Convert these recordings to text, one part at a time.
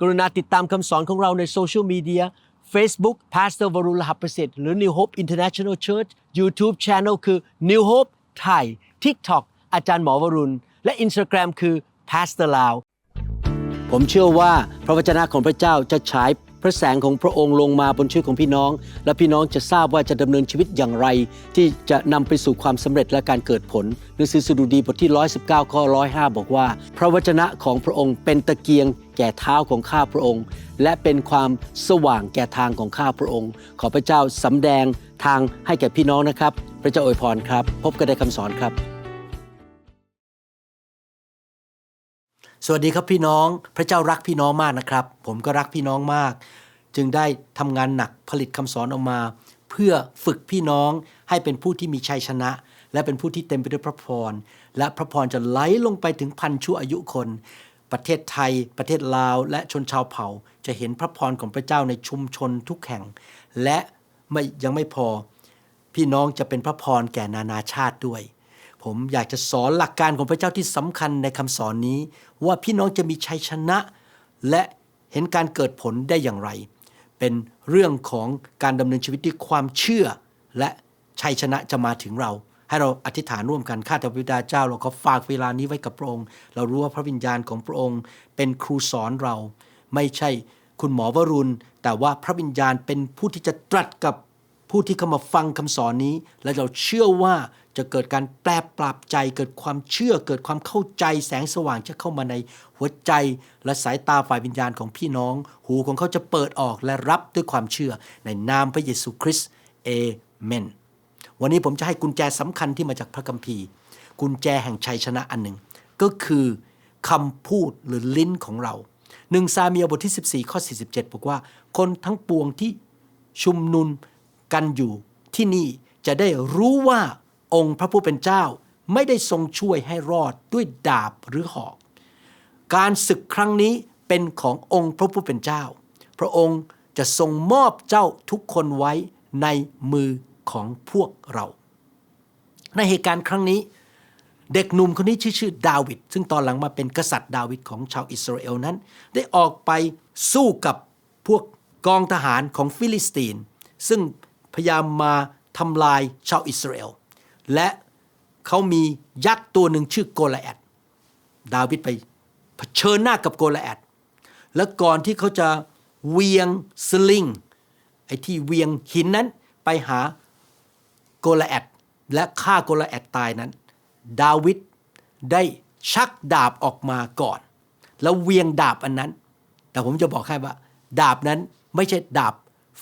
กรุณาติดตามคำสอนของเราในโซเชียลมีเดีย Facebook Pastor v a r u l a h a p r s i t หรือ New Hope International Church YouTube Channel คือ New Hope Thai TikTok อาจารย์หมอวรุณ และ Instagram คือ Pastor Lao ผมเชื่อว่าพระวจนะของพระเจ้าจะฉายพระแสงของพระองค์ลงมาบนชีวิตของพี่น้อง และพี่น้องจะทราบว่าจะดำเนินชีวิตอย่างไร ที่จะนำไปสู่ความสำเร็จและการเกิดผลหนังสือสดุดีบทที่ 119 ข้อ 105 บอกว่า พระวจนะของพระองค์เป็นตะเกียง แก่เท้าของข้าพระองค์ และเป็นความสว่างแก่ทางของข้าพระองค์ ขอพระเจ้าสำแดงทางให้แก่พี่น้องนะครับ พระเจ้าอวยพรครับ พบกันในคำสอนครับ สวัสดีครับพี่น้อง พระเจ้ารักพี่น้องมากนะครับ ผมก็รักพี่น้องมาก จึงได้ทำงานหนักผลิตคำสอนออกมา เพื่อฝึกพี่น้องให้เป็นผู้ที่มีชัยชนะและเป็นผู้ที่เต็มไปด้วยพระพร และพระพรจะไหลลงไปถึงพันชั่วอายุคน ประเทศไทย ประเทศลาว และชนชาวเผ่า จะเห็นพระพรของพระเจ้าในชุมชนทุกแห่ง และไม่ยังไม่พอ พี่น้องจะเป็นพระพรแก่นานาชาติด้วย ผมอยากจะสอนหลักการของพระเจ้าที่สำคัญในคำสอนนี้ ว่าพี่น้องจะมีชัยชนะ และเห็นการเกิดผลได้อย่างไร เป็นเรื่องของการดำเนินชีวิตด้วยความเชื่อ และชัยชนะจะมาถึงเรา ให้เราอธิษฐานร่วมกันข้าแต่พระบิดาเจ้า เราก็ฝากเวลานี้ไว้กับพระองค์ เรารู้ว่าพระวิญญาณของพระองค์ เป็นครูสอนเรา ไม่ใช่คุณหมอวรุณ แต่ว่าพระวิญญาณเป็นผู้ที่จะตรัสกับผู้ที่เข้ามาฟังคำสอนนี้ และเราเชื่อว่าจะเกิดการแปลปรับใจ เกิดความเชื่อ เกิดความเข้าใจแสงสว่างจะเข้ามาในหัวใจและสายตาฝ่ายวิญญาณของพี่น้อง หูของเขาจะเปิดออกและรับด้วยความเชื่อในนามพระเยซูคริสต์เอเมน วันนี้ผมจะให้กุญแจสำคัญที่มาจากพระคัมภีร์ กุญแจแห่งชัยชนะอันหนึ่ง ก็คือคำพูดหรือลิ้นของเราหนึ่งซาเมียบทที่ 14ข้อ47 บอกว่า คนทั้งปวงที่ชุมนุมกันอยู่ที่นี่จะได้รู้ว่าองค์พระผู้เป็นเจ้าไม่ได้ทรงช่วยให้รอดด้วยดาบหรือหอก การศึกครั้งนี้เป็นขององค์พระผู้เป็นเจ้า พระองค์จะทรงมอบเจ้าทุกคนไว้ในมือ ของพวกเรา ในเหตุการณ์ครั้งนี้ เด็กหนุ่มคนนี้ชื่อชื่อดาวิดซึ่งตอนหลังมาเป็นกษัตริย์ดาวิดของชาวอิสราเอลนั้น ได้ออกไปสู้กับพวกกองทหารของฟิลิสตีน ซึ่งพยายามมาทำลายชาวอิสราเอลและเขามียักษ์ตัวหนึ่งชื่อโกลแอดดาวิดไปเผชิญหน้ากับโกลแอดและก่อนที่เขาจะเวียงสลิงไอ้ที่เวียงหินนั้นไปหา โกลแอดและฆ่าโกลแอดตายนั้น ดาวิดได้ชักดาบออกมาก่อน แล้วเวียงดาบอันนั้น แต่ผมจะบอกให้ว่า ดาบนั้นไม่ใช่ดาบ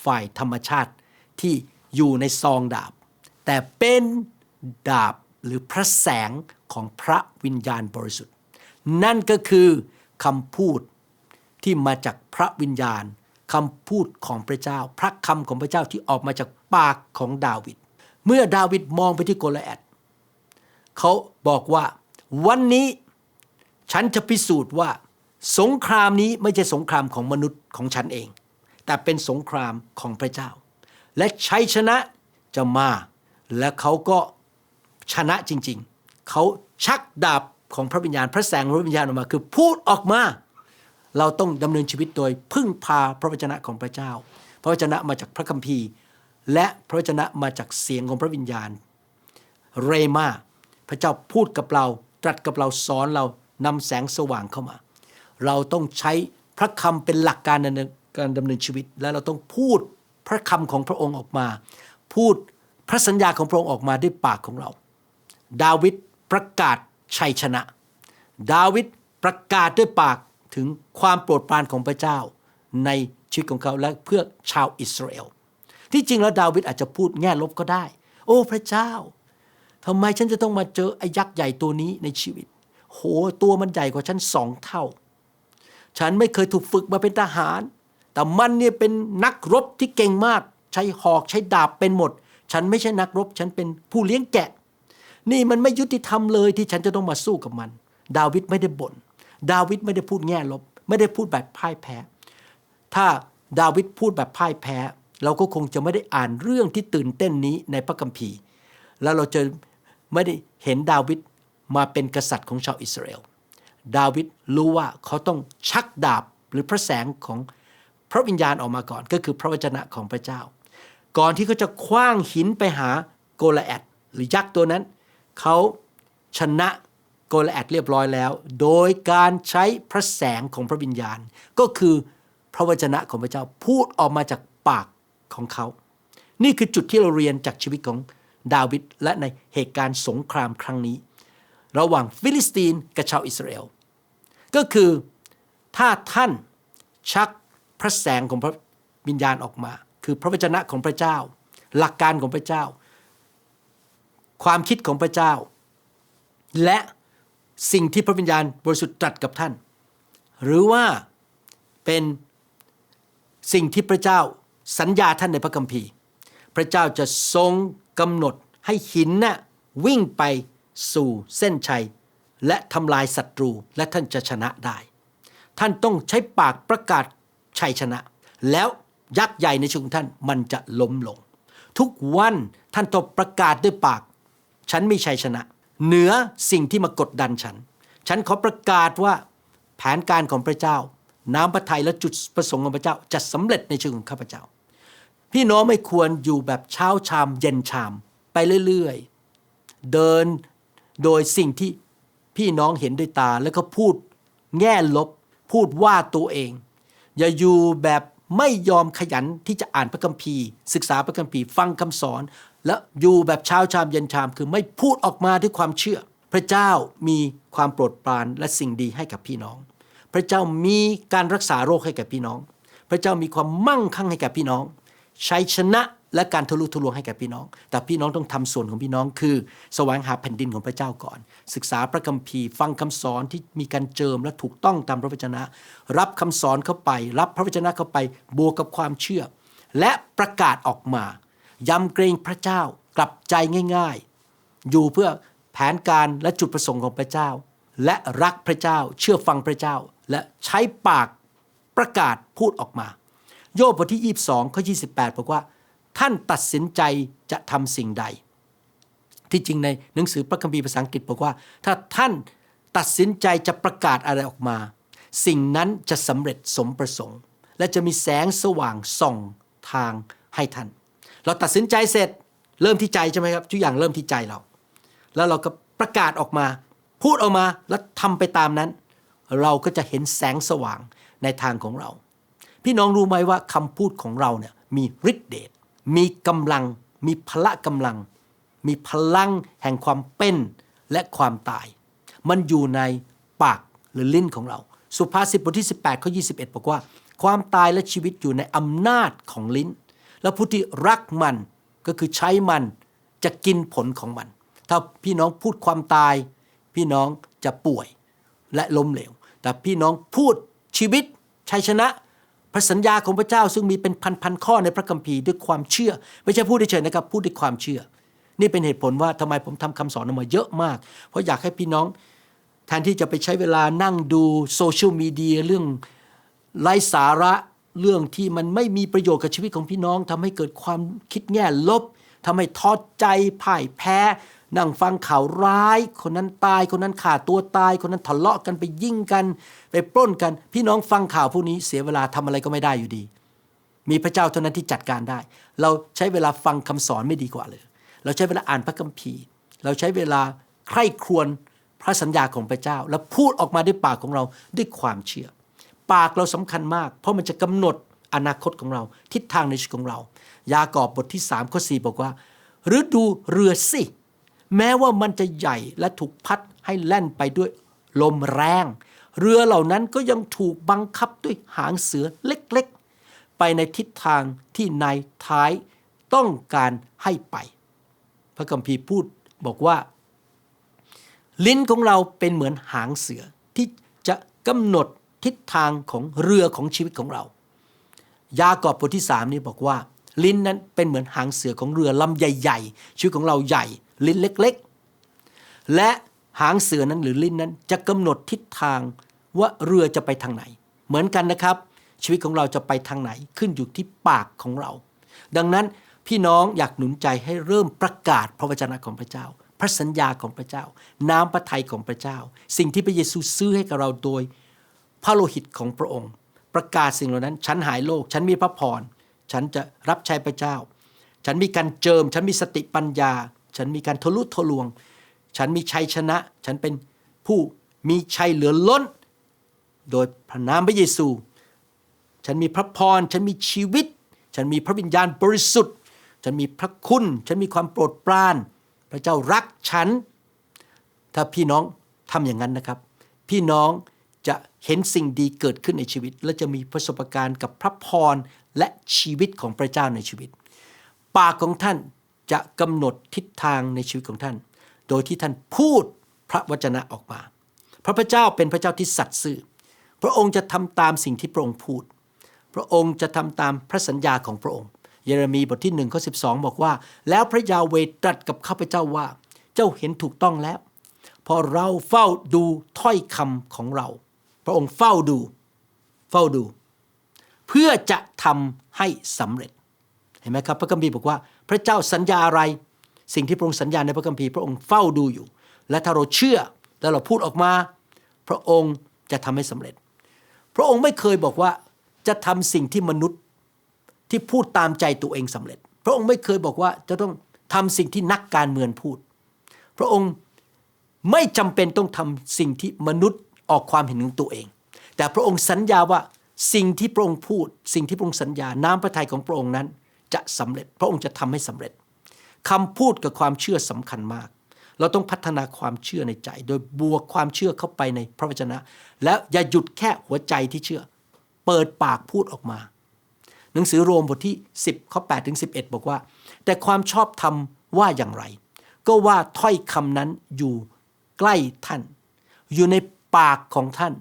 ฝ่ายธรรมชาติที่อยู่ในซองดาบ แต่เป็นดาบหรือพระแสงของพระวิญญาณบริสุทธิ์ นั่นก็คือคำพูดที่มาจากพระวิญญาณคำพูดของพระเจ้า พระคำของพระเจ้าที่ออกมาจากปากของดาวิด เมื่อดาวิดมองไปที่โกลแอดเขาบอกว่าวันนี้ฉันจะพิสูจน์ว่าสงครามนี้ไม่ใช่สงครามของมนุษย์ของฉันเอง แต่เป็นสงครามของพระเจ้า และชัยชนะจะมา และเขาก็ชนะจริง ๆ เขาชักดาบของพระวิญญาณพระแสงพระวิญญาณออกมา คือพูดออกมา เราต้องดำเนินชีวิตโดยพึ่งพาพระวจนะของพระเจ้า พระวจนะมาจากพระคัมภีร์ และพระวจนะมาจากเสียงของพระวิญญาณ เรมาพระเจ้าพูดกับเรา ตรัสกับเราสอนเรานำแสงสว่างเข้ามา เราต้องใช้พระคำเป็นหลักการในการดำเนินชีวิต และเราต้องพูดพระคำของพระองค์ออกมา พูดพระสัญญาของพระองค์ออกมาด้วยปากของเรา ดาวิดประกาศชัยชนะ ดาวิดประกาศด้วยปากถึงความโปรดปรานของพระเจ้า ในชีวิตของเขาและเพื่อชาวอิสราเอล ที่จริงแล้วดาวิดอาจจะพูดแง่ลบก็ได้ โอ้พระเจ้าทำไมฉันจะต้องมาเจอไอ้ยักษ์ใหญ่ตัวนี้ในชีวิต โหตัวมันใหญ่กว่าฉันสองเท่า ฉันไม่เคยถูกฝึกมาเป็นทหาร แต่มันเนี่ยเป็นนักรบที่เก่งมาก ใช้หอกใช้ดาบเป็นหมด ฉันไม่ใช่นักรบ ฉันเป็นผู้เลี้ยงแกะ นี่มันไม่ยุติธรรมเลยที่ฉันจะต้องมาสู้กับมัน ดาวิดไม่ได้บน่นดาวิดไม่ได้พูดแง่ลบ ไม่ได้พูดแบบพ่ายแพ้ ถ้าดาวิดพูดแบบพ่ายแพ้ เราก็คงจะไม่ได้อ่านเรื่องที่ตื่นเต้นนี้ในพระคัมภีร์ แล้วเราจะไม่ได้เห็นดาวิดมาเป็นกษัตริย์ของชาวอิสราเอล ดาวิดรู้ว่าเขาต้องชักดาบหรือพระแสงของพระวิญญาณออกมาก่อน ก็คือพระวจนะของพระเจ้า ก่อนที่เขาจะคว้างหินไปหาโกลแอดหรือยักษ์ตัวนั้น เขาชนะโกลแอดเรียบร้อยแล้ว โดยการใช้พระแสงของพระวิญญาณ ก็คือพระวจนะของพระเจ้าพูดออกมาจากปาก ของเขา นี่คือจุดที่เราเรียนจากชีวิตของดาวิดและในเหตุการณ์สงครามครั้งนี้ ระหว่างฟิลิสตีนกับชาวอิสราเอล ก็คือถ้าท่านชักพระแสงของพระวิญญาณออกมา คือพระวจนะของพระเจ้า หลักการของพระเจ้า ความคิดของพระเจ้า และสิ่งที่พระวิญญาณบริสุทธิ์ตรัสกับท่าน หรือว่าเป็นสิ่งที่พระเจ้า สัญญาท่านในพระคัมภีร์ พระเจ้าจะทรงกำหนดให้หินน่ะวิ่งไปสู่เส้นชัย และทำลายศัตรูและท่านจะชนะได้ ท่านต้องใช้ปากประกาศชัยชนะ แล้วยักษ์ใหญ่ในชีวิตท่านมันจะล้มลง ทุกวันท่านต้องประกาศด้วยปาก ฉันมีชัยชนะ เหนือสิ่งที่มากดดันฉัน ฉันขอประกาศว่าแผนการของพระเจ้า น้ำพระทัยและจุดประสงค์ของพระเจ้าจะสำเร็จในชีวิตของข้าพเจ้า พี่น้องไม่ควรอยู่แบบเช้าชามเย็นชาม ไปเรื่อยๆ เดินโดยสิ่งที่พี่น้องเห็นด้วยตาแล้วก็พูดแง่ลบ พูดว่าตัวเอง อย่าอยู่แบบไม่ยอมขยันที่จะอ่านพระคัมภีร์ ศึกษาพระคัมภีร์ฟังคำสอน และอยู่แบบเช้าชามเย็นชาม คือไม่พูดออกมาด้วยความเชื่อ พระเจ้ามีความโปรดปรานและสิ่งดีให้กับพี่น้อง พระเจ้ามีการรักษาโรคให้กับพี่น้อง พระเจ้ามีความมั่งคั่งให้กับพี่น้อง ชัยชนะและการทะลุทะลวงให้แก่พี่น้อง แต่พี่น้องต้องทำส่วนของพี่น้องคือ แสวงหาแผ่นดินของพระเจ้าก่อน ศึกษาพระคัมภีร์ฟังคำสอนที่มีการเจิมและถูกต้องตามพระวจนะ รับคำสอนเข้าไป รับพระวจนะเข้าไปบวกกับความเชื่อ และประกาศออกมายำเกรงพระเจ้ากลับใจง่าย ๆ อยู่เพื่อแผนการและจุดประสงค์ของพระเจ้า และรักพระเจ้า เชื่อฟังพระเจ้า และใช้ปากประกาศพูดออกมา โยบบทที่ 22ข้อ28 บอกว่า ท่านตัดสินใจจะทำสิ่งใด ที่จริงในหนังสือพระคัมภีร์ภาษาอังกฤษบอกว่า ถ้าท่านตัดสินใจจะประกาศอะไรออกมา สิ่งนั้นจะสำเร็จสมประสงค์ และจะมีแสงสว่างส่องทางให้ท่าน เราตัดสินใจเสร็จเริ่มที่ใจใช่ไหมครับทุกอย่างเริ่มที่ใจเรา แล้วเราก็ประกาศออกมา พูดออกมาแล้วทำไปตามนั้น เราก็จะเห็นแสงสว่างในทางของเรา พี่น้องรู้ไหมว่าคำพูดของเราเนี่ยมีฤทธิ์เดช มีกำลัง มีพละกำลัง มีพลังแห่งความเป็นและความตาย มันอยู่ในปากหรือลิ้นของเรา สุภาษิตบทที่ 18ข้อ21 บอกว่า ความตายและชีวิตอยู่ในอำนาจของลิ้น แล้วผู้ที่รักมันก็คือใช้มันจะกินผลของมัน ถ้าพี่น้องพูดความตาย พี่น้องจะป่วยและล้มเหลว แต่พี่น้องพูดชีวิตชัยชนะ ระสัญญาของพระเจ้าซึ่งมีเป็นพันๆข้อในพระคัมภีร์ด้วยความเชื่อ ไม่ใช่พูดเฉยๆนะครับพูดด้วยความเชื่อ นี่เป็นเหตุผลว่าทำไมผมทำคำสอนออกมาเยอะมาก เพราะอยากให้พี่น้อง แทนที่จะไปใช้เวลานั่งดูโซเชียลมีเดียเรื่องไร้สาระเรื่องที่มันไม่มีประโยชน์กับชีวิตของพี่น้องทำให้เกิดความคิดแง่ลบทำให้ท้อใจพ่ายแพ้ นั่งฟังข่าวร้าย คนนั้นตาย คนนั้นขาดตัวตาย คนนั้นทะเลาะกันไปยิ่งกัน ไปปล้นกัน พี่น้องฟังข่าวพวกนี้เสียเวลาทำอะไรก็ไม่ได้อยู่ดี มีพระเจ้าเท่านั้นที่จัดการได้ เราใช้เวลาฟังคำสอนไม่ดีกว่าเลย เราใช้เวลาอ่านพระคัมภีร์ เราใช้เวลาใคร่ครวญพระสัญญาของพระเจ้า แล้วพูดออกมาด้วยปากของเราด้วยความเชื่อ ปากเราสำคัญมาก เพราะมันจะกำหนดอนาคตของเรา ทิศทางในชีวิตของเรา ยากอบบทที่3ข้อ4บอกว่า หรือดูเรือสิ แม้ว่ามันจะใหญ่และถูกพัดให้แล่นไปด้วยลมแรง เรือเหล่านั้นก็ยังถูกบังคับด้วยหางเสือเล็กๆ ไปในทิศทางที่นายท้ายต้องการให้ไป พระคัมภีร์พูดบอกว่า ลิ้นของเราเป็นเหมือนหางเสือที่จะกำหนดทิศทางของเรือของชีวิตของเรา ยากอบบทที่สามนี้บอกว่า ลิ้นนั้นเป็นเหมือนหางเสือของเรือลำใหญ่ ๆ ชีวิตของเราใหญ่ ลิ้นเล็กๆ และหางเสือนั้นหรือลิ้นนั้นจะกำหนดทิศทางว่าเรือจะไปทางไหน เหมือนกันนะครับ ชีวิตของเราจะไปทางไหนขึ้นอยู่ที่ปากของเรา ดังนั้นพี่น้องอยากหนุนใจให้เริ่มประกาศพระวจนะของพระเจ้า พระสัญญาของพระเจ้า น้ำพระทัยของพระเจ้า สิ่งที่พระเยซูซื้อให้กับเราโดยพระโลหิตของพระองค์ ประกาศสิ่งเหล่านั้น ฉันหายโรคฉันมีพระพรฉันจะรับใช้พระเจ้า ฉันมีการเจิม ฉันมีสติปัญญา ฉันมีการทะลุทะลวง ฉันมีชัยชนะ ฉันเป็นผู้มีชัยเหลือล้น โดยพระนามพระเยซู ฉันมีพระพร ฉันมีชีวิต ฉันมีพระวิญญาณบริสุทธิ์ ฉันมีพระคุณ ฉันมีความโปรดปราน พระเจ้ารักฉัน ถ้าพี่น้องทำอย่างนั้นนะครับ พี่น้องจะเห็นสิ่งดีเกิดขึ้นในชีวิต และจะมีประสบการณ์กับพระพรและชีวิตของพระเจ้าในชีวิต ปากของท่าน จะกำหนดทิศทางในชีวิตของท่าน โดยที่ท่านพูดพระวจนะออกมา พระพเจ้าเป็นพระเจ้าที่สัตย์ซื่อ พระองค์จะทำตามสิ่งที่พระองค์พูด พระองค์จะทำตามพระสัญญาของพระองค์ เยเรมีบทที่1ข้อ12บอกว่า แล้วพระยาเวตรัสกับข้าพเจ้าว่า เจ้าเห็นถูกต้องแล้ว พอเราเฝ้าดูถ้อยคำของเรา พระองค์เฝ้าดู เฝ้าดู เพื่อจะทำให้สำเร็จ เห็นไหมครับ พระคัมภีร์บอกว่า พระเจ้าสัญญาอะไร สิ่งที่พระองค์สัญญาในพระคัมภีร์พระองค์เฝ้าดูอยู่ และถ้าเราเชื่อแล้วเราพูดออกมา พระองค์จะทำให้สำเร็จ พระองค์ไม่เคยบอกว่าจะทำสิ่งที่มนุษย์ที่พูดตามใจตัวเองสำเร็จ พระองค์ไม่เคยบอกว่าจะต้องทำสิ่งที่นักการเมืองพูด พระองค์ไม่จำเป็นต้องทำสิ่งที่มนุษย์ออกความเห็นของตัวเอง แต่พระองค์สัญญาว่าสิ่งที่พระองค์พูด สิ่งที่พระองค์สัญญาน้ำพระทัยของพระองค์นั้น จะสำเร็จ พระองค์จะทำให้สำเร็จคำพูดกับความเชื่อสำคัญมาก เราต้องพัฒนาความเชื่อในใจ โดยบวกความเชื่อเข้าไปในพระวจนะ แล้วอย่าหยุดแค่หัวใจที่เชื่อ เปิดปากพูดออกมา หนังสือโรมบทที่ 10ข้อ8ถึง11 บอกว่า แต่ความชอบธรรมว่าอย่างไร ก็ว่าถ้อยคำนั้นอยู่ใกล้ท่าน อยู่ในปากของท่าน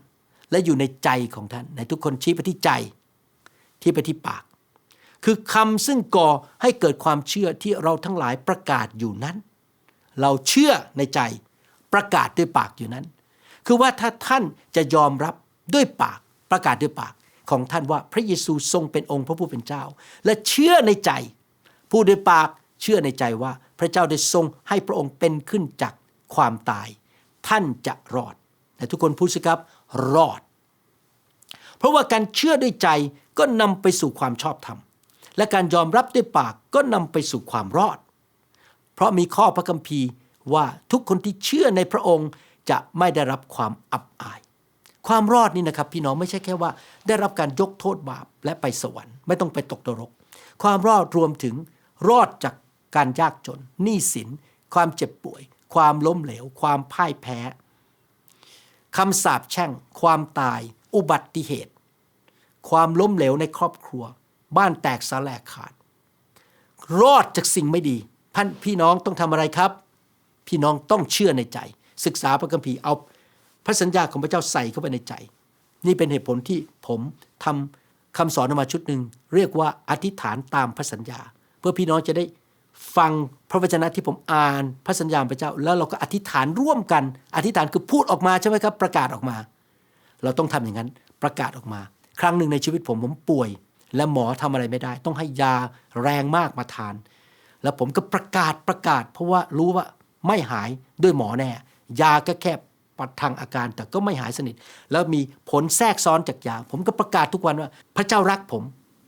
และอยู่ในใจของท่าน ในทุกคนชี้ไปที่ใจ ที่ไปที่ปาก คือคำซึ่งก่อให้เกิดความเชื่อที่เราทั้งหลายประกาศอยู่นั้น เราเชื่อในใจประกาศด้วยปากอยู่นั้น คือว่าถ้าท่านจะยอมรับด้วยปากประกาศด้วยปากของท่านว่าพระเยซูทรงเป็นองค์พระผู้เป็นเจ้า และเชื่อในใจพูดด้วยปากเชื่อในใจว่าพระเจ้าได้ทรงให้พระองค์เป็นขึ้นจากความตาย ท่านจะรอดแต่ทุกคนพูดสิครับรอด เพราะว่าการเชื่อด้วยใจก็นำไปสู่ความชอบธรรม และการยอมรับด้วยปากก็นำไปสู่ความรอด เพราะมีข้อพระคัมภีร์ว่าทุกคนที่เชื่อในพระองค์จะไม่ได้รับความอับอาย ความรอดนี่นะครับพี่น้องไม่ใช่แค่ว่า ได้รับการยกโทษบาปและไปสวรรค์ไม่ต้องไปตกนรก ความรอดรวมถึงรอดจากการยากจนหนี้สิน ความเจ็บป่วย ความล้มเหลว ความพ่ายแพ้คำสาปแช่ง ความตาย อุบัติเหตุ ความล้มเหลวในครอบครัว บ้านแตกสาแหลกขาด รอดจากสิ่งไม่ดีท่านพี่น้องต้องทำอะไรครับ พี่น้องต้องเชื่อในใจ ศึกษาพระคัมภีร์เอาพระสัญญาของพระเจ้าใส่เข้าไปในใจ นี่เป็นเหตุผลที่ผมทำคำสอนออกมาชุดหนึ่งเรียกว่าอธิษฐานตามพระสัญญา เพื่อพี่น้องจะได้ฟังพระวจนะที่ผมอ่านพระสัญญาพระเจ้า แล้วเราก็อธิษฐานร่วมกัน อธิษฐานคือพูดออกมาใช่ไหมครับ ประกาศออกมา เราต้องทำอย่างนั้นประกาศออกมา ครั้งหนึ่งในชีวิตผมผมป่วย และหมอทำอะไรไม่ได้ ต้องให้ยาแรงมากมาทาน แล้วผมก็ประกาศประกาศ เพราะว่ารู้ว่าไม่หายด้วยหมอแน่ ยาก็แค่ปัดทางอาการแต่ก็ไม่หายสนิท แล้วมีผลแทรกซ้อนจากยา ผมก็ประกาศทุกวันว่า พระเจ้ารักผม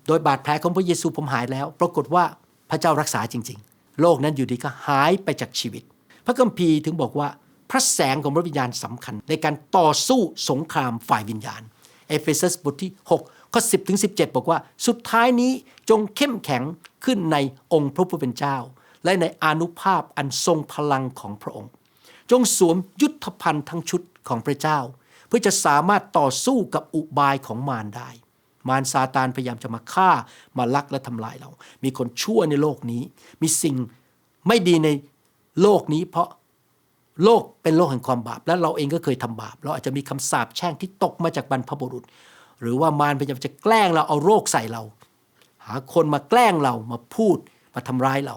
โดยบาดแผลของพระเยซูผมหายแล้ว ปรากฏว่าพระเจ้ารักษาจริง ๆ โลกนั้นอยู่ดีก็หายไปจากชีวิต พระคัมภีร์ถึงบอกว่าพระแสงของพระวิญญาณสำคัญ ในการต่อสู้สงครามฝ่ายวิญญาณ เอเฟซัสบทที่ 6 ข้อ 10ถึง17 บอกว่า สุดท้ายนี้จงเข้มแข็งขึ้นในองค์พระผู้เป็นเจ้า และในอานุภาพอันทรงพลังของพระองค์ จงสวมยุทธภัณฑ์ทั้งชุดของพระเจ้า เพื่อจะสามารถต่อสู้กับอุบายของมารได้ มารซาตานพยายามจะมาฆ่ามาลักและทำลายเรา มีคนชั่วในโลกนี้ มีสิ่งไม่ดีในโลกนี้เพราะโลกเป็นโลกแห่งความบาป และเราเองก็เคยทำบาป เราอาจจะมีคำสาปแช่งที่ตกมาจากบรรพบุรุษ หรือว่ามารพยายามจะแกล้งเราเอาโรคใส่เรา หาคนมาแกล้งเรามาพูดมาทำร้ายเรา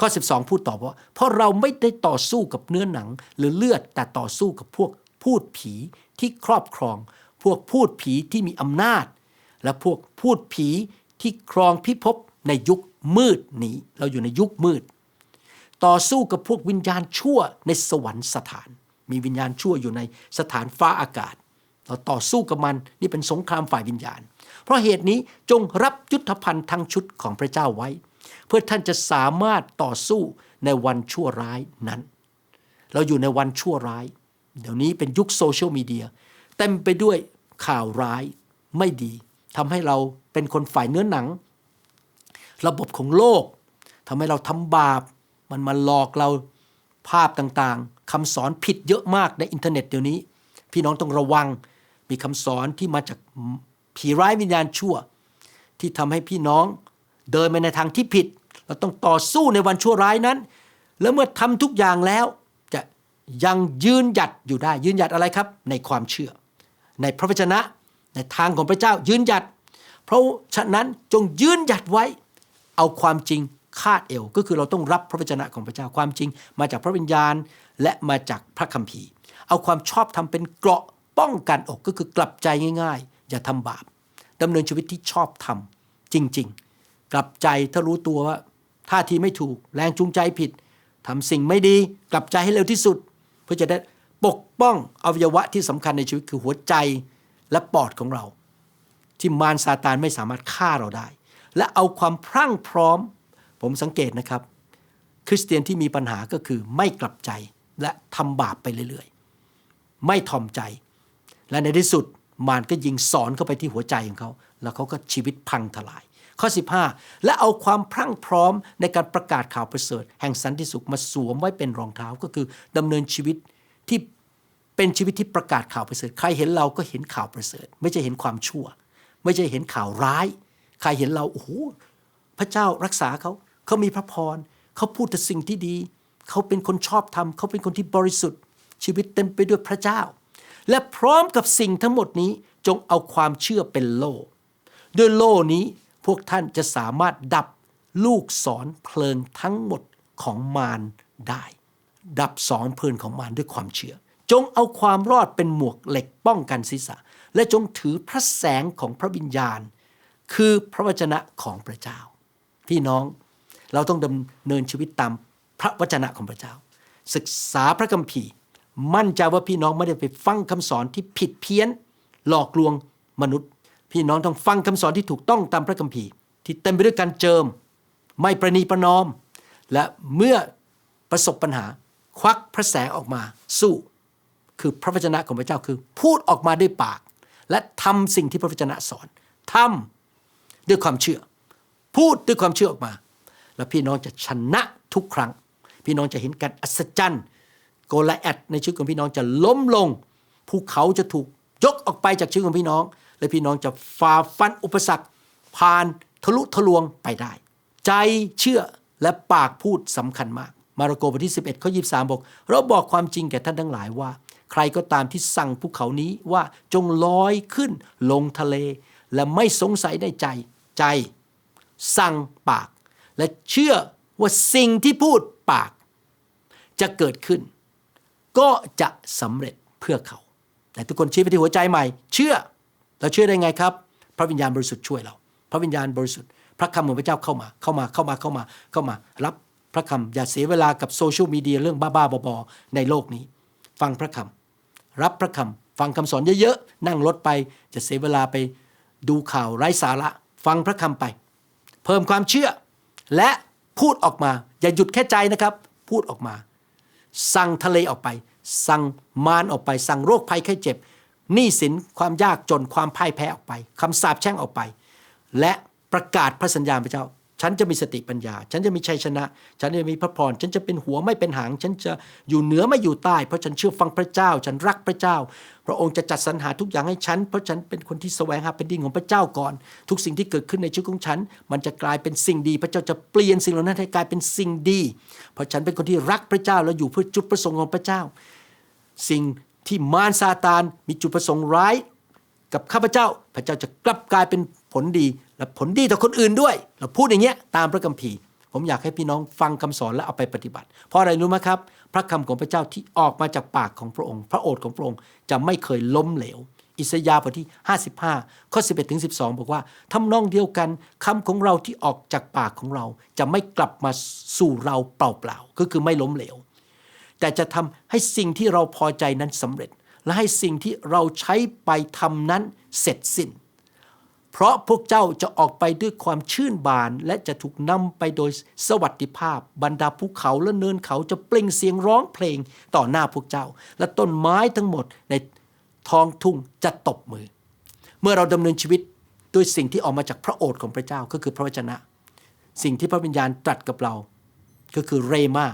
ข้อ 12 พูดต่อว่า เพราะเราไม่ได้ต่อสู้กับเนื้อหนังหรือเลือดแต่ต่อสู้กับพวกพูดผีที่ครอบครอง พวกพูดผีที่มีอำนาจ และพวกพูดผีที่ครองพิภพในยุคมืดนี้ เราอยู่ในยุคมืด ต่อสู้กับพวกวิญญาณชั่วในสวรรค์สถาน มีวิญญาณชั่วอยู่ในสถานฟ้าอากาศ เราต่อสู้กับมันนี่เป็นสงครามฝ่ายวิญญาณ เพราะเหตุนี้จงรับยุทธภัณฑ์ทั้งชุดของพระเจ้าไว้ เพื่อท่านจะสามารถต่อสู้ในวันชั่วร้ายนั้น เราอยู่ในวันชั่วร้าย เดี๋ยวนี้เป็นยุคโซเชียลมีเดียเต็มไปด้วยข่าวร้ายไม่ดีทำให้เราเป็นคนฝ่ายเนื้อหนัง ระบบของโลกทำให้เราทำบาป มันมาหลอกเราภาพต่างๆคำสอนผิดเยอะมากในอินเทอร์เน็ตเดี๋ยวนี้ พี่น้องต้องระวัง มีคำสอนที่มาจากผีร้ายวิญญาณชั่ว ที่ทำให้พี่น้องเดินไปในทางที่ผิด เราต้องต่อสู้ในวันชั่วร้ายนั้น แล้วเมื่อทำทุกอย่างแล้วจะยังยืนหยัดอยู่ได้ยืนหยัดอะไรครับ ในความเชื่อ ในพระวจนะในทางของพระเจ้ายืนหยัด เพราะฉะนั้นจงยืนหยัดไว้ เอาความจริงคาดเอว ก็คือเราต้องรับพระวจนะของพระเจ้าความจริง มาจากพระวิญญาณและมาจากพระคัมภีร์ เอาความชอบทำเป็นเกราะ ป้องกันอกก็คือกลับใจง่ายๆ อย่าทำบาปดำเนินชีวิตที่ชอบทำจริง ๆ กลับใจถ้ารู้ตัวว่าท่าทีไม่ถูกแรงจูงใจผิดทำสิ่งไม่ดีกลับใจให้เร็วที่สุด เพื่อจะได้ปกป้องอวัยวะที่สำคัญในชีวิตคือหัวใจและปอดของเรา ที่มารซาตานไม่สามารถฆ่าเราได้ และเอาความพรั่งพร้อม ผมสังเกตนะครับ คริสเตียนที่มีปัญหาก็คือไม่กลับใจและทำบาปไปเรื่อยๆ ไม่ทอมใจ และในที่สุดมารก็ยิงสอนเข้าไปที่หัวใจของเขา แล้วเขาก็ชีวิตพังทลาย ข้อ 15 และเอาความพรั่งพร้อมในการประกาศข่าวประเสริฐ แห่งสันติสุขมาสวมไว้เป็นรองเท้าก็คือดำเนินชีวิตที่เป็นชีวิตที่ประกาศข่าวประเสริฐ ใครเห็นเราก็เห็นข่าวประเสริฐ ไม่ใช่เห็นความชั่ว ไม่ใช่เห็นข่าวร้าย ใครเห็นเราโอ้โหพระเจ้ารักษาเขาเขามีพระพรเขาพูดแต่สิ่งที่ดี เขาเป็นคนชอบธรรมเขาเป็นคนที่บริสุทธิ์ ชีวิตเต็มไปด้วยพระเจ้า และพร้อมกับสิ่งทั้งหมดนี้จงเอาความเชื่อเป็นโล่ด้วยโล่นี้พวกท่านจะสามารถดับลูกศรเพลิงทั้งหมดของมารได้ ดับสอนเพลิงของมารด้วยความเชื่อ จงเอาความรอดเป็นหมวกเหล็กป้องกันศีรษะ และจงถือพระแสงของพระวิญญาณ คือพระวจนะของพระเจ้า พี่น้องเราต้องดำเนินชีวิตตามพระวจนะของพระเจ้า ศึกษาพระคัมภีร์ มั่นใจว่าพี่น้องไม่ได้ไปฟังคำสอนที่ผิดเพี้ยน หลอกลวงมนุษย์ พี่น้องต้องฟังคำสอนที่ถูกต้องตามพระคัมภีร์ ที่เต็มไปด้วยการเจิม ไม่ประนีประนอม และเมื่อประสบปัญหา ควักพระแสงออกมาสู้ คือพระวจนะของพระเจ้าคือ พูดออกมาด้วยปาก และทำสิ่งที่พระวจนะสอนทำด้วยความเชื่อ พูดด้วยความเชื่อออกมา แล้วพี่น้องจะชนะทุกครั้ง พี่น้องจะเห็นการอัศจรรย์ โกลแอดในชีวิตของพี่น้องจะล้มลง ภูเขาจะถูกยกออกไปจากชีวิตของพี่น้อง และพี่น้องจะฝ่าฟันอุปสรรค ผ่านทะลุทะลวงไปได้ ใจเชื่อและปากพูดสำคัญมาก มาระโกบทที่ 11ข้อ23 บอก เราบอกความจริงแก่ท่านทั้งหลายว่า ใครก็ตามที่สั่งภูเขานี้ว่าจงลอยขึ้นลงทะเล และไม่สงสัยในใจใจ สั่งปาก และเชื่อว่าสิ่งที่พูดปาก จะเกิดขึ้น ก็จะสำเร็จเพื่อเขา แต่ทุกคนชี้ไปที่หัวใจใหม่ เชื่อเราเชื่อได้ไงครับ พระวิญญาณบริสุทธิ์ช่วยเรา พระวิญญาณบริสุทธิ์ พระคำของพระเจ้าเข้ามาเข้ามาเข้ามาเข้ามาเข้ามา รับพระคำอย่าเสียเวลากับโซเชียลมีเดียเรื่องบ้าๆบอๆในโลกนี้ ฟังพระคำรับพระคำฟังคำสอนเยอะๆนั่งรถไปจะเสียเวลาไปดูข่าวไร้สาระ ฟังพระคำไป เพิ่มความเชื่อ และพูดออกมา อย่าหยุดแค่ใจนะครับ พูดออกมา สั่งทะเลออกไป สั่งมารออกไป สั่งโรคภัยไข้เจ็บหนี้สินความยากจนความพ่ายแพ้ออกไปคำสาปแช่งออกไป และประกาศพระสัญญาณพระเจ้า ฉันจะมีสติปัญญา ฉันจะมีชัยชนะ ฉันจะมีพระพร ฉันจะเป็นหัวไม่เป็นหาง ฉันจะอยู่เหนือไม่อยู่ใต้ เพราะฉันเชื่อฟังพระเจ้า ฉันรักพระเจ้า พระองค์จะจัดสรรหาทุกอย่างให้ฉัน เพราะฉันเป็นคนที่แสวงหาเป็นดินของพระเจ้าก่อน ทุกสิ่งที่เกิดขึ้นในชีวิตของฉัน มันจะกลายเป็นสิ่งดี พระเจ้าจะเปลี่ยนสิ่งเหล่านั้นให้กลายเป็นสิ่งดี เพราะฉันเป็นคนที่รักพระเจ้าและอยู่เพื่อจุดประสงค์ของพระเจ้า สิ่งที่มารซาตานมีจุดประสงค์ร้าย กับข้าพเจ้า พระเจ้าจะกลับกลายเป็น ผลดีและผลดีต่อคนอื่นด้วย เราพูดอย่างเงี้ยตามพระคัมภีร์ ผมอยากให้พี่น้องฟังคำสอนและเอาไปปฏิบัติ เพราะอะไรรู้ไหมครับ พระคำของพระเจ้าที่ออกมาจากปากของพระองค์ พระโอษฐ์ของพระองค์จะไม่เคยล้มเหลว อิสยาห์บทที่ 55 ข้อ 11ถึง12 บอกว่าทำนองเดียวกันคำของเราที่ออกจากปากของเรา จะไม่กลับมาสู่เราเปล่าๆก็คือไม่ล้มเหลว แต่จะทำให้สิ่งที่เราพอใจนั้นสำเร็จ และให้สิ่งที่เราใช้ไปทำนั้นเสร็จสิ้น เพราะพวกเจ้าจะออกไปด้วยความชื่นบานและจะถูกนำไปโดยสวัสดิภาพ บรรดาภูเขาและเนินเขาจะเปล่งเสียงร้องเพลงต่อหน้าพวกเจ้า และต้นไม้ทั้งหมดในท้องทุ่งจะตบมือ เมื่อเราดำเนินชีวิตด้วยสิ่งที่ออกมาจากพระโอษฐ์ของพระเจ้าก็คือพระวจนะ สิ่งที่พระวิญญาณตรัสกับเรา ก็คือเรมา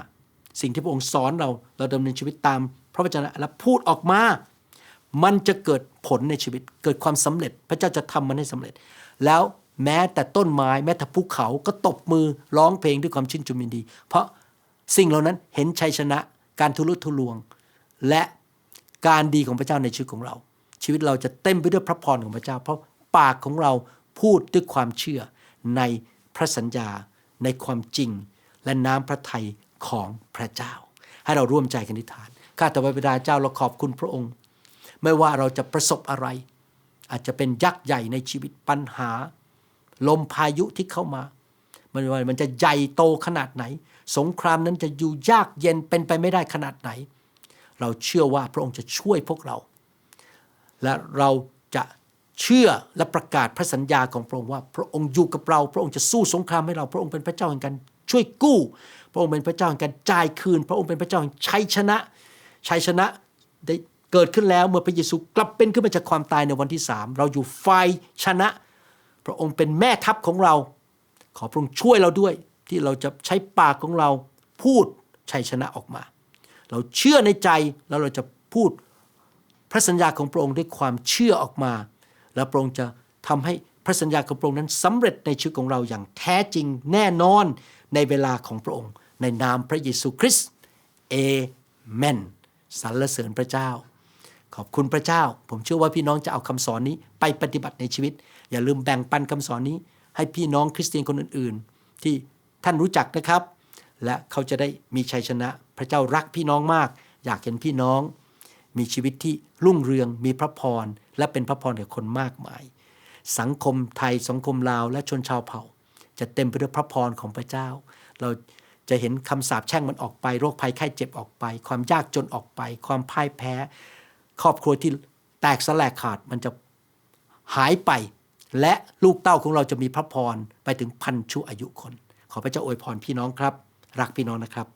สิ่งที่พระองค์สอนเราเราดำเนินชีวิตตามพระวจนะและพูดออกมา มันจะเกิดผลในชีวิต เกิดความสำเร็จ พระเจ้าจะทำมันให้สำเร็จ แล้วแม้แต่ต้นไม้แม้แต่ภูเขาก็ตบมือร้องเพลงด้วยความชื่นชมยินดี เพราะสิ่งเหล่านั้นเห็นชัยชนะ การทุรุทุลวง และการดีของพระเจ้าในชีวิตของเรา ชีวิตเราจะเต็มไปด้วยพระพรของพระเจ้า เพราะปากของเราพูดด้วยความเชื่อในพระสัญญา ในความจริง และน้ำพระทัยของพระเจ้า ให้เราร่วมใจกันอธิษฐานข้าแต่พระบิดาเจ้าเราขอบคุณพระองค์ ไม่ว่าเราจะประสบอะไร อาจจะเป็นยักษ์ใหญ่ในชีวิตปัญหา ลมพายุที่เข้ามา มันว่ามันจะใหญ่โตขนาดไหน สงครามนั้นจะอยู่ยากเย็นเป็นไปไม่ได้ขนาดไหน เราเชื่อว่าพระองค์จะช่วยพวกเรา และเราจะเชื่อและประกาศพระสัญญาของพระองค์ว่า พระองค์อยู่กับเรา พระองค์จะสู้สงครามให้เรา พระองค์เป็นพระเจ้าแห่งการช่วยกู้ พระองค์เป็นพระเจ้าแห่งการจ่ายคืน พระองค์เป็นพระเจ้าแห่งชัยชนะ ชัยชนะได้ เกิดขึ้นแล้วเมื่อพระเยซูกลับเป็นขึ้นมาจากความตายในวันที่สามเราอยู่ฝ่ายชนะ พระองค์เป็นแม่ทัพของเรา ขอพระองค์ช่วยเราด้วย ที่เราจะใช้ปากของเราพูดชัยชนะออกมา เราเชื่อในใจแล้วเราจะพูดพระสัญญาของพระองค์ด้วยความเชื่อออกมา แล้วพระองค์จะทำให้พระสัญญาของพระองค์นั้นสำเร็จในชีวิตของเราอย่างแท้จริงแน่นอนในเวลาของพระองค์ ในนามพระเยซูคริสต์เอเมนสรรเสริญพระเจ้า ขอบคุณพระเจ้า ผมเชื่อว่าพี่น้องจะเอาคำสอนนี้ไปปฏิบัติในชีวิต อย่าลืมแบ่งปันคำสอนนี้ ให้พี่น้องคริสเตียนคนอื่น ๆ ที่ท่านรู้จักนะครับ และเขาจะได้มีชัยชนะ พระเจ้ารักพี่น้องมาก อยากเห็นพี่น้อง มีชีวิตที่รุ่งเรืองมีพระพรและเป็นพระพรแก่คนมากมาย สังคมไทยสังคมลาวและชนชาวเผ่า จะเต็มไปด้วยพระพรของพระเจ้า เราจะเห็นคำสาปแช่งมันออกไป โรคภัยไข้เจ็บออกไป ความยากจนออกไป ความพ่ายแพ้ ครอบครัวที่แตกสลายขาดมันจะหายไป และลูกเต้าของเราจะมีพระพรไปถึงพันชั่วอายุคน ขอพระเจ้าอวยพรพี่น้องครับ รักพี่น้องนะครับ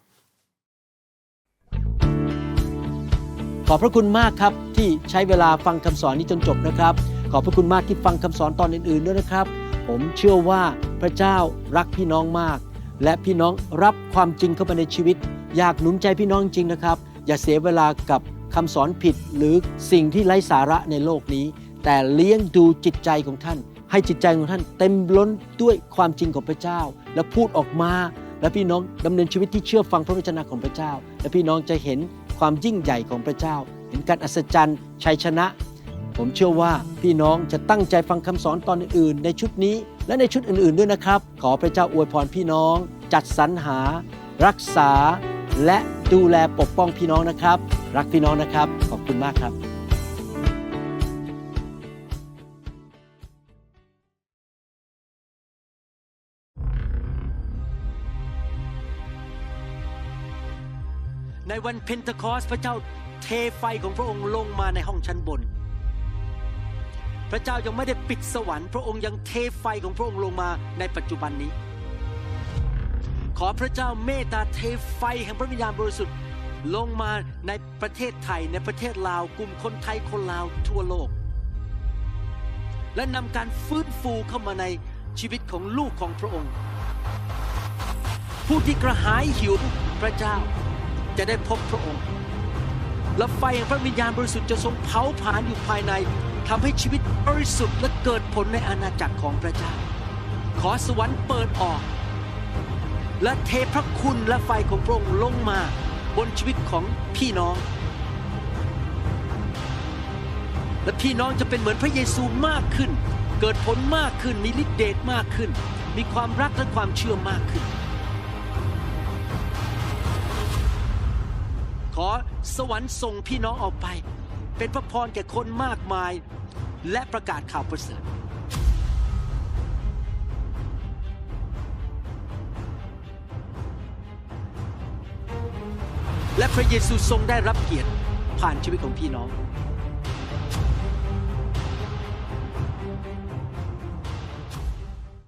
ขอบพระคุณมากครับที่ใช้เวลาฟังคำสอนนี้จนจบนะครับ ขอบพระคุณมากที่ฟังคำสอนตอนอื่นๆด้วยนะครับ ผมเชื่อว่าพระเจ้ารักพี่น้องมาก และพี่น้องรับความจริงเข้ามาในชีวิต อยากหนุนใจพี่น้องจริงนะครับ อย่าเสียเวลากับ คำสอนผิดหรือสิ่งที่ไร้สาระในโลกนี้ แต่เลี้ยงดูจิตใจของท่าน ให้จิตใจของท่านเต็มล้นด้วยความจริงของพระเจ้า และพูดออกมา และพี่น้องดำเนินชีวิตที่เชื่อฟังพระวจนะของพระเจ้า และพี่น้องจะเห็นความยิ่งใหญ่ของพระเจ้า เห็นการอัศจรรย์ชัยชนะ ผมเชื่อว่าพี่น้องจะตั้งใจฟังคำสอนตอนอื่นในชุดนี้ และในชุดอื่นๆด้วยนะครับ ขอพระเจ้าอวยพรพี่น้อง จัดสรรหา รักษา และดูแลปกป้องพี่น้องนะครับ รักพี่น้องนะครับ ขอบคุณมากครับในวันเพนทคอสพระเจ้าเทไฟของพระองค์ลงมาในห้องชั้นบน พระเจ้ายังไม่ได้ปิดสวรรค์ พระองค์ยังเทไฟของพระองค์ลงมาในปัจจุบันนี้ ขอพระเจ้าเมตตาเทไฟแห่งพระวิญญาณบริสุทธิ์ ลงมาในประเทศไทยในประเทศลาวกลุ่มคนไทยคนลาวทั่วโลก และนำการฟื้นฟูเข้ามาในชีวิตของลูกของพระองค์ ผู้ที่กระหายหิวพระเจ้าจะได้พบพระองค์ และไฟแห่งพระวิญญาณบริสุทธิ์จะทรงเผาผลาญอยู่ภายในทำให้ชีวิตบริสุทธิ์และเกิดผลในอาณาจักรของพระเจ้า ขอสวรรค์เปิดออก และเทพระคุณและไฟของพระองค์ลงมาบนชีวิตของพี่น้อง และพี่น้องจะเป็นเหมือนพระเยซูมากขึ้น เกิดผลมากขึ้นมีฤทธิเดชมากขึ้น มีความรักและความเชื่อมากขึ้น ขอสวรรค์ส่งพี่น้องออกไป เป็นพระพรแก่คนมากมาย และประกาศข่าวประเสริฐ และพระเยซูทรงได้รับเกียรติผ่านชีวิตของพี่น้อง